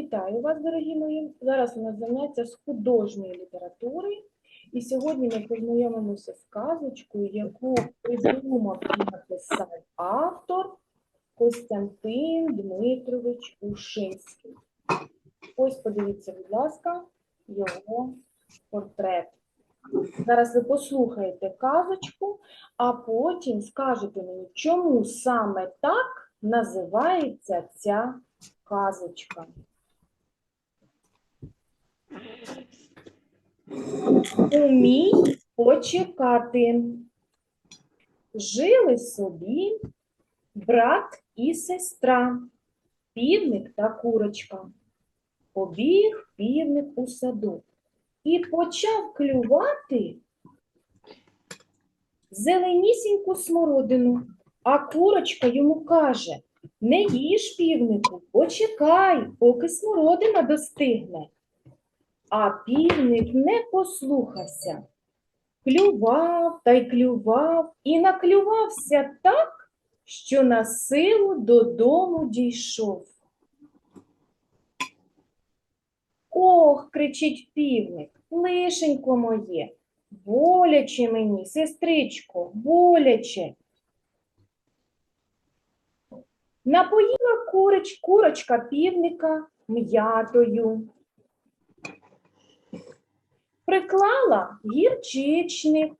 Вітаю вас, дорогі мої. Зараз у нас заняття з художньої літератури. І сьогодні ми познайомимося з казочкою, яку придумав і написав автор Костянтин Дмитрович Ушинський. Ось подивіться, будь ласка, його портрет. Зараз ви послухаєте казочку, а потім скажете мені, чому саме так називається ця казочка. Умій почекати. Жили собі брат і сестра, півник та курочка. Побіг півник у саду і почав клювати зеленісіньку смородину, а курочка йому каже: не їж півнику, почекай, поки смородина достигне. А півник не послухався. Клював та й клював і наклювався так, що на силу додому дійшов. Ох, кричить півник, лишенько моє, боляче мені, сестричко, боляче. Напоїла курич, курочка півника м'ятою. Приклала гірчичник.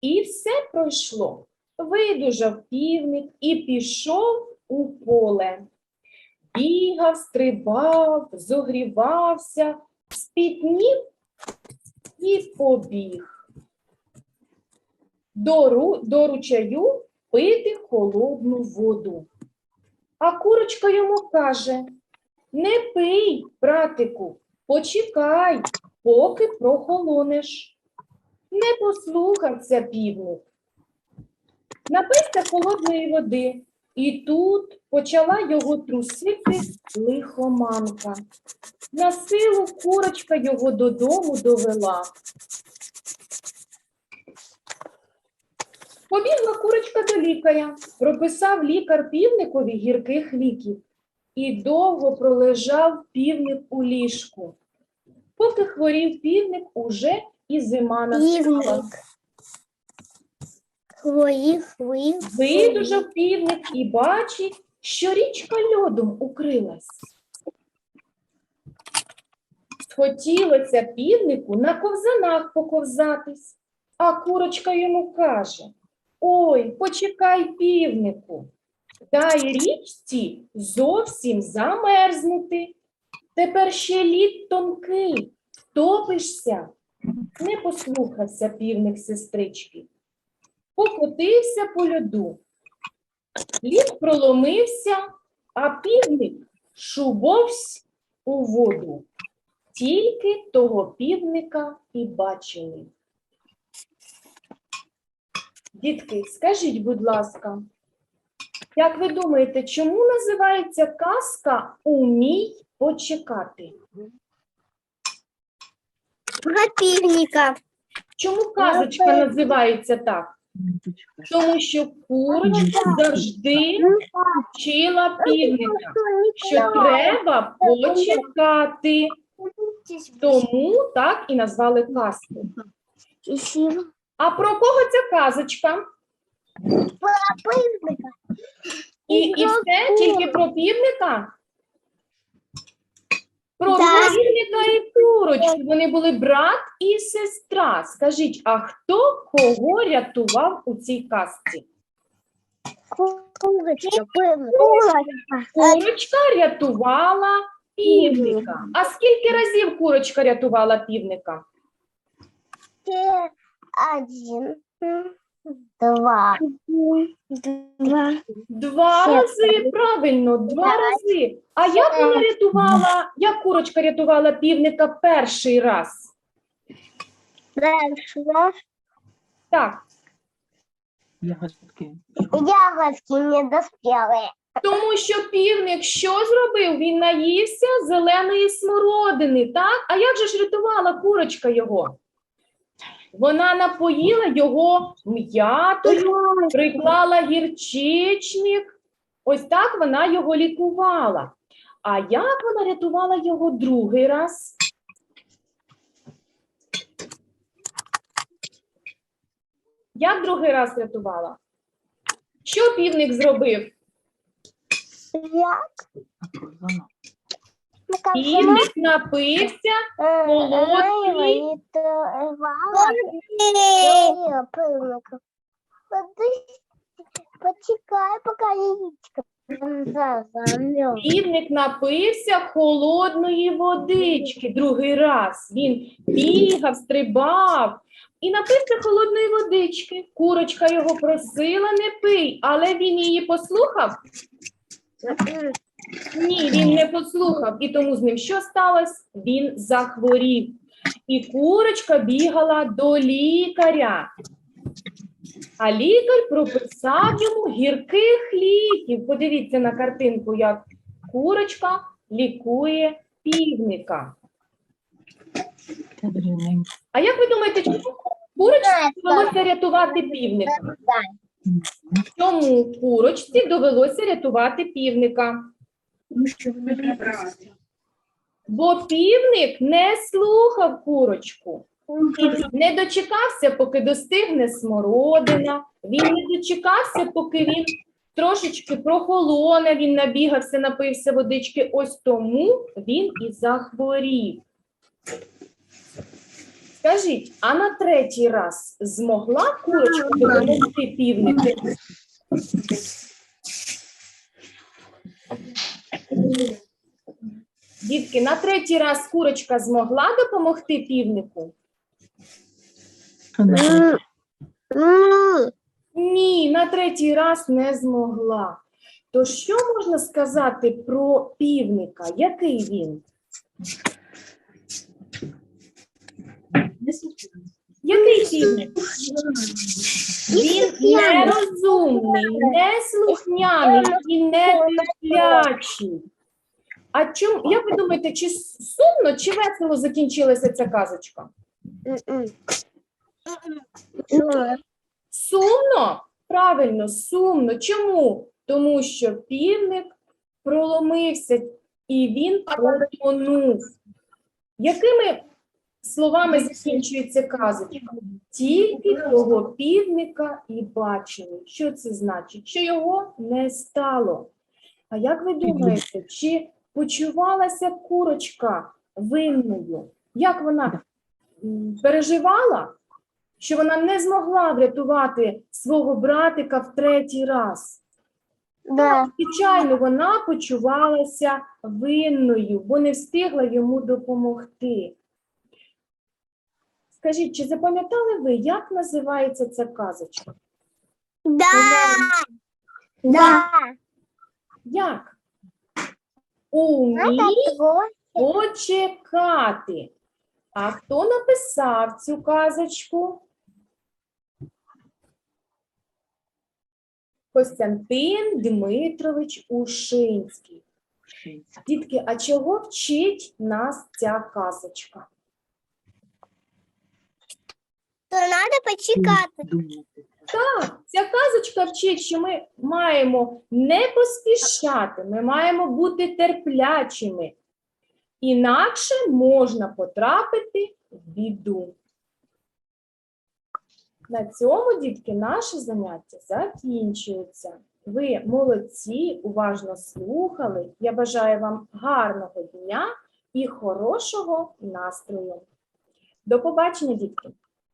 І все пройшло. Видужав півник і пішов у поле. Бігав, стрибав, зогрівався, спітнів і побіг. До, до ручаю пити холодну воду. А курочка йому каже: Не пий, братику, почекай, поки прохолонеш. Не послухався півник. Напився холодної води, і тут почала його трусити лихоманка. На силу курочка його додому довела. Побігла курочка до лікаря, прописав лікар півникові гірких ліків. І довго пролежав півник у ліжку. Поки хворів півник, уже і зима настала. Хворів, хворів. Видужав півник і бачить, що річка льодом укрилась. Схотілося півнику на ковзанах поковзатись, а курочка йому каже: Ой, почекай, півнику, дай річці зовсім замерзнути. Тепер ще лід тонкий, втопишся. Не послухався півник сестрички покотився по льоду. Лід проломився, а півник шубовсь у воду. Тільки того півника і бачили. Дітки, скажіть, будь ласка, як ви думаєте, чому називається казка Умій почекати? Про. Чому казочка називається так? Тому що курочка завжди вчила півника, що треба почекати. Тому так і назвали казку. А про кого ця казочка? Півника. І, і все тільки про півника? Про півника і курочку. Вони були брат і сестра. Скажіть, а хто кого рятував у цій казці? Курочка рятувала півника. А скільки разів курочка рятувала півника? Один. Два. Два. Два рази, правильно, два рази. А як вона рятувала, як курочка рятувала півника перший раз? Дальше. Так, Ягодки. Ягодки не доспели. тому що півник що зробив? Він наївся зеленої смородини, так? А як же ж рятувала курочка його? Вона напоїла його м'ятою, приклала гірчичник. Ось так вона його лікувала. А як вона рятувала його другий раз? Як другий раз рятувала? Що півник зробив? Я Вона. Півник напився, холодний. Почекай, яичко замерз. Півник напився холодної водички другий раз. Він бігав, стрибав і напився холодної водички. Курочка його просила не пий, але він її послухав? Ні, він не послухав. І тому з ним що сталося? Він захворів. І курочка бігала до лікаря. А лікар прописав йому гірких ліків. Подивіться на картинку, як курочка лікує півника. А як ви думаєте, чому курочці довелося рятувати півника? Чому курочці довелося рятувати півника? Бо півник не слухав курочку. Не дочекався, поки достигне смородина. Він не дочекався, поки він трошечки прохолоне, він набігався, напився водички. Ось тому він і захворів. Скажіть, а на третій раз змогла курочка допомогти півнику? Дітки, на третій раз курочка змогла допомогти півнику? Не? Ні, на третій раз не змогла. То що можна сказати про півника? Який він? Який півник? Він нерозумний, неслухняний і нетерплячий. А чому, як ви думаєте, чи сумно, чи весело закінчилася ця казочка? Сумно? Правильно, сумно. Чому? Тому що півник проломився і він потонув. Якими словами закінчується казочка? Тільки того півника і бачили. Що це значить? Що його не стало. А як ви думаєте, чи почувалася курочка винною? Як вона переживала? що вона не змогла врятувати свого братика в третій раз. Да. Звичайно, вона почувалася винною, бо не встигла йому допомогти. Скажіть, чи запам'ятали ви, як називається ця казочка? Да. Да. Як? Умій почекати. А хто написав цю казочку? Костянтин Дмитрович Ушинський. Дітки, а чого вчить нас ця казочка? То надо почекати. Так, ця казочка вчить, що ми маємо не поспішати, ми маємо бути терплячими. Інакше можна потрапити в біду. На цьому, дітки, наше заняття закінчується. Ви молодці, уважно слухали. Я бажаю вам гарного дня і хорошого настрою. До побачення, дітки!